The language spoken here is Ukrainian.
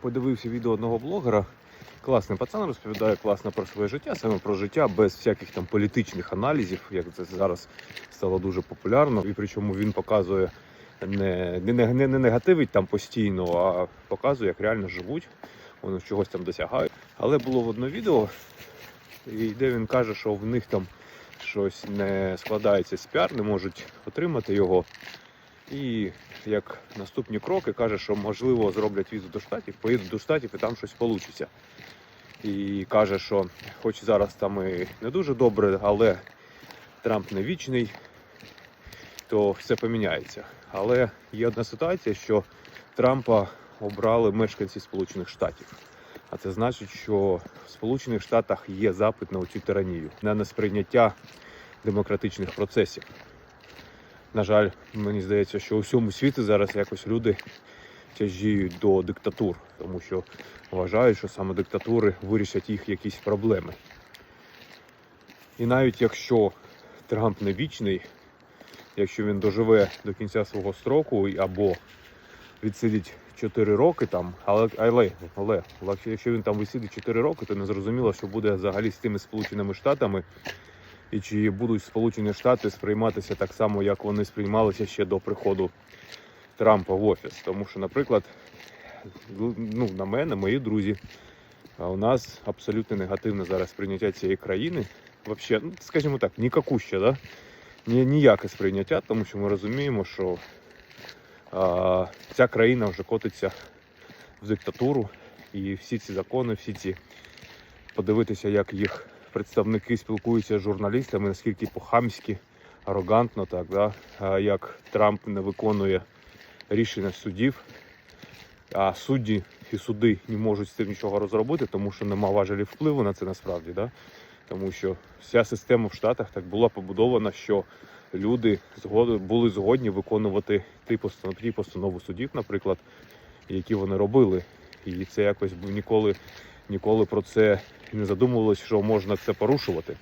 подивився відео одного блогера. Класний пацан розповідає класно про своє життя, саме про життя без всяких там політичних аналізів, як це зараз стало дуже популярно. І причому він показує не, не, не, не негативить там постійно, а показує, як реально живуть, вони чогось там досягають. Але було в одне відео, і де він каже, що в них там щось не складається з піар, не можуть отримати його. І як наступні кроки каже, що можливо зроблять візу до штатів, поїдуть до штатів і там щось вийде. І каже, що хоч зараз там і не дуже добре, але Трамп не вічний, то все поміняється. Але є одна ситуація, що Трампа обрали мешканці Сполучених Штатів. А це значить, що в Сполучених Штатах є запит на цю тиранію, на несприйняття демократичних процесів. На жаль, мені здається, що у всьому світі зараз якось люди тяжіють до диктатур, тому що вважають, що саме диктатури вирішать їх якісь проблеми. І навіть якщо Трамп не вічний, якщо він доживе до кінця свого строку або відсидить 4 роки там, але, але, але якщо він там висидить 4 роки, то не зрозуміло, що буде взагалі з тими Сполученими Штатами, і чи будуть Сполучені Штати сприйматися так само, як вони сприймалися ще до приходу Трампа в офіс. Тому що, наприклад, ну, на мене, мої друзі, у нас абсолютно негативне зараз сприйняття цієї країни. Вообще, ну, скажімо так, нікакуще, да? Ні, ніяке сприйняття, тому що ми розуміємо, що а, ця країна вже котиться в диктатуру, і всі ці закони, всі ці подивитися, як їх представники спілкуються з журналістами, наскільки по-хамськи, арогантно, так, да? як Трамп не виконує рішення судів, а судді і суди не можуть з цим нічого розробити, тому що нема важелів впливу на це насправді. Да? Тому що вся система в Штатах так була побудована, що люди були згодні виконувати ті постанови, судів, наприклад, які вони робили. І це якось ніколи, ніколи про це не задумувалось, що можна це порушувати.